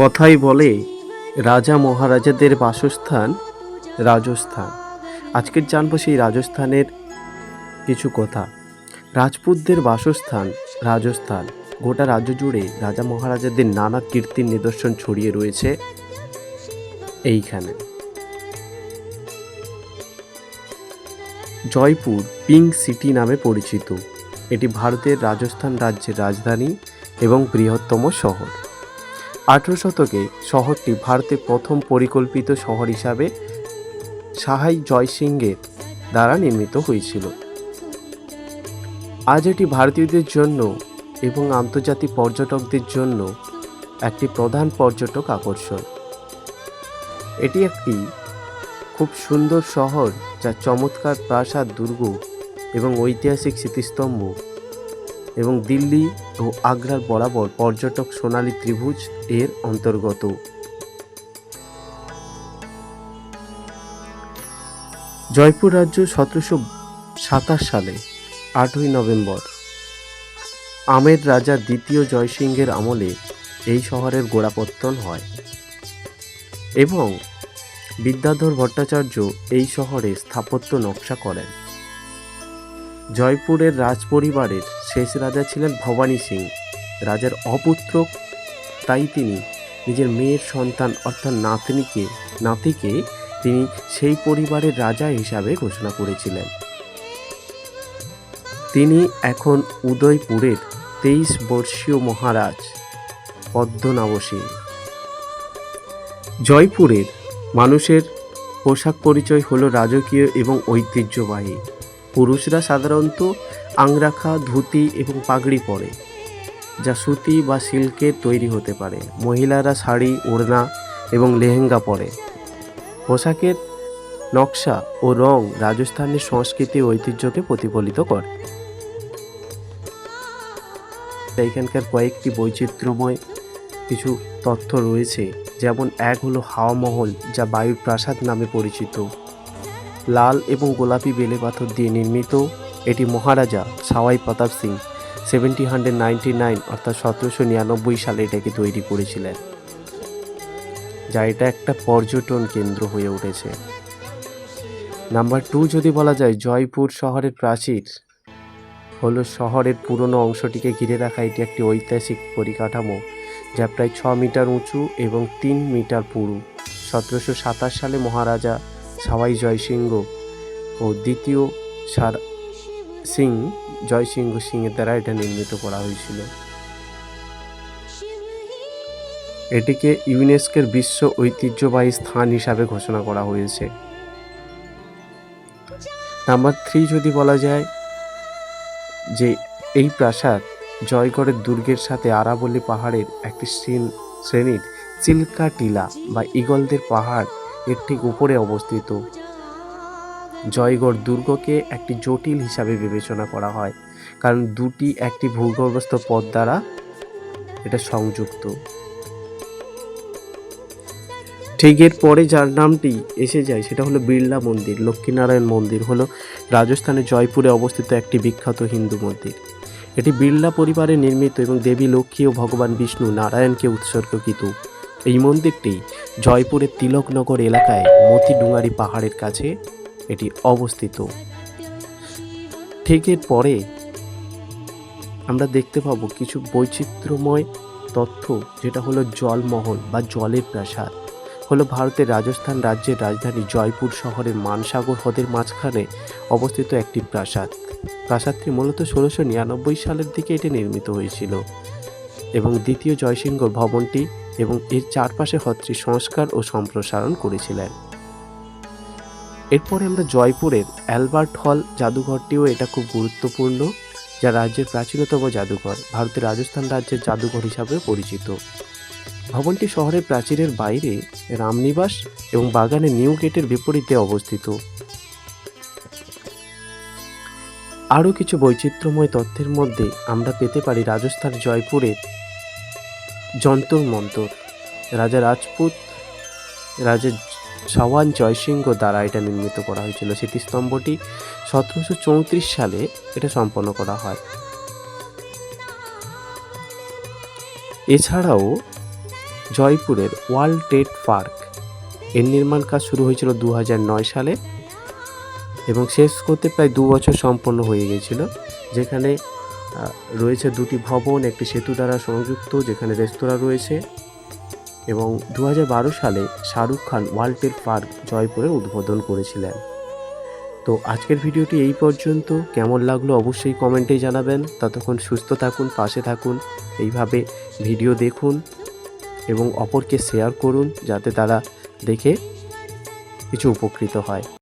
কথাই বলে রাজা মহারাজাদের বাসস্থান রাজস্থান। আজকের জানব সেই রাজস্থানের কিছু কথা। রাজপুতদের বাসস্থান রাজস্থান। গোটা রাজ্য জুড়ে রাজা মহারাজাদের নানা কীর্তির নিদর্শন ছড়িয়ে রয়েছে এইখানে। জয়পুর পিঙ্ক সিটি নামে পরিচিত। এটি ভারতের রাজস্থান রাজ্যের রাজধানী এবং বৃহত্তম শহর। আঠেরো শতকে শহরটি ভারতে প্রথম পরিকল্পিত শহর হিসাবে সাহাই জয়সিংহের দ্বারা নির্মিত হয়েছিল। আজ এটি ভারতীয়দের জন্য এবং আন্তর্জাতিক পর্যটকদের জন্য একটি প্রধান পর্যটক আকর্ষণ। এটি একটি খুব সুন্দর শহর যা চমৎকার প্রাসাদ দুর্গ এবং ঐতিহাসিক স্মৃতিস্তম্ভ এবং দিল্লি ও আগ্রার বরাবর পর্যটক সোনালী ত্রিভুজ এর অন্তর্গত। জয়পুর রাজ্য সতেরোশো সাতাশ সালে, আটই নভেম্বর। আমের রাজা দ্বিতীয় জয়সিংহের আমলে এই শহরের গোড়াপত্তন হয়। এবং বিদ্যাধর ভট্টাচার্য এই শহরে স্থাপত্য নকশা করেন। জয়পুরের রাজপরিবারের শেষ রাজা ছিলেন ভবানী সিং। রাজার অপুত্র তাই তিনি নিজের মেয়ের সন্তান অর্থাৎ নাতনিকে, নাতিকে তিনি সেই পরিবারের রাজা হিসাবে ঘোষণা করেছিলেন। তিনি এখন উদয়পুরের তেইশ বর্ষীয় মহারাজ পদ্মনাভ সিং। জয়পুরের মানুষের পোশাক পরিচয় হলো রাজকীয় এবং ঐতিহ্যবাহী। পুরুষরা সাধারণত আংরাখা, ধুতি এবং পাগড়ি পরে, যা সুতি বা সিল্কের তৈরি হতে পারে। মহিলারা শাড়ি, ওড়না এবং লেহেঙ্গা পরে। পোশাকের নকশা ও রং রাজস্থানের সংস্কৃতি ঐতিহ্যকে প্রতিফলিত করে। এখানকার কয়েকটি বৈচিত্র্যময় কিছু তথ্য রয়েছে, যেমন এক হলো হাওয়া মহল যা বায়ুর প্রাসাদ নামে পরিচিত। লাল এবং গোলাপি বেলে পাথর দিয়ে নির্মিত। এটি Maharaja Sawai Pratap Singh seventy hundred ninety nine অর্থাৎ সতেরোশো নিরানব্বই সালে এটাকে তৈরি করেছিলেন, যা এটা একটা পর্যটন কেন্দ্র হয়ে উঠেছে। নাম্বার টু যদি বলা যায়, জয়পুর শহরের প্রাচীর হলো শহরের পুরনো অংশটিকে ঘিরে রাখা। এটি একটি ঐতিহাসিক পরিকাঠামো যা প্রায় ছ মিটার উঁচু এবং তিন মিটার পুরু। সতেরোশো সাতাশ সালে মহারাজা সাওয়াই জয়সিংহ ও দ্বিতীয় সার সিং, জয়সিংহ সিংয়ের দ্বারা এটা নির্মিত করা হয়েছিল। এটিকে ইউনেস্কোর বিশ্ব ঐতিহ্যবাহী স্থান হিসাবে ঘোষণা করা হয়েছে। নাম্বার থ্রি যদি বলা যায় যে এই প্রাসাদ জয়গড়ের দুর্গের সাথে আরাবল্লী পাহাড়ের একটি শ্রেণ- শ্রেণির চিল্কা টিলা বা ইগলদের পাহাড় এর ঠিক উপরে অবস্থিত। জয়গড় দুর্গকে একটি জটিল হিসাবে বিবেচনা করা হয়, কারণ দুটি একটি ভূগর্ভস্থ পথ দ্বারা এটা সংযুক্ত। ঠিক এর পরে যার নামটি এসে যায় সেটা হলো বিড়লা মন্দির, লক্ষ্মীনারায়ণ মন্দির হলো রাজস্থানের জয়পুরে অবস্থিত একটি বিখ্যাত হিন্দু মন্দির। এটি বিড়লা পরিবারে নির্মিত এবং দেবী লক্ষ্মী ও ভগবান বিষ্ণু নারায়ণকে উৎসর্গকৃত। এই মন্দিরটি জয়পুরের তিলকনগর এলাকায় মতিডুঙ্গারি পাহাড়ের কাছে এটি অবস্থিত। ঠিক এর পরে আমরা দেখতে পাবো কিছু বৈচিত্র্যময় তথ্য, যেটা হলো জলমহল বা জলের প্রাসাদ। হলো ভারতের রাজস্থান রাজ্যের রাজধানী জয়পুর শহরের মানসাগর হ্রদের মাঝখানে অবস্থিত একটি প্রাসাদ। প্রাসাদটি মূলত ষোলোশো নিরানব্বই সালের দিকে এটি নির্মিত হয়েছিল এবং দ্বিতীয় জয়সিংহ ভবনটি এবং এর চারপাশে হ্রদটি সংস্কার ও সম্প্রসারণ করেছিলেন। এরপরে আমরা জয়পুরের অ্যালবার্ট হল জাদুঘরটিও এটা খুব গুরুত্বপূর্ণ, যা রাজ্যের প্রাচীনতম জাদুঘর, ভারতের রাজস্থান রাজ্যের জাদুঘর হিসাবে পরিচিত। ভবনটি শহরের প্রাচীরের বাইরে রামনিবাস এবং বাগানের নিউ গেটের বিপরীতে অবস্থিত। আরও কিছু বৈচিত্র্যময় তথ্যের মধ্যে আমরা পেতে পারি রাজস্থান জয়পুরের যন্তর মন্তর। রাজা রাজপুত, রাজা সওয়ান জয়সিংহ দ্বারা এটা নির্মিত করা হয়েছিল। স্মৃতিস্তম্ভটি সতেরোশো চৌত্রিশ সালে এটা সম্পন্ন করা হয়। এছাড়াও জয়পুরের ওয়ার্ল্ড ট্রেড পার্কের নির্মাণ কাজ শুরু হয়েছিল দু সালে এবং শেষ করতে প্রায় দু বছর সম্পন্ন হয়ে গিয়েছিল, যেখানে রয়েছে দুটি ভবন, একটি সেতু দ্বারা সংযুক্ত, যেখানে রেস্তোরাঁ রয়েছে। এবং দু হাজার বারো সালে শাহরুখ খান ওয়ার্ল্ডের পার্ক জয়পুরে উদ্বোধন করেছিলেন। তো আজকের ভিডিওটি এই পর্যন্ত। কেমন লাগল অবশ্যই কমেন্টে জানাবেন। ততক্ষণ সুস্থ থাকুন, পাশে থাকুন, এইভাবে ভিডিও দেখুন এবং অপরকে শেয়ার করুন যাতে তারা দেখে কিছু উপকৃত হয়।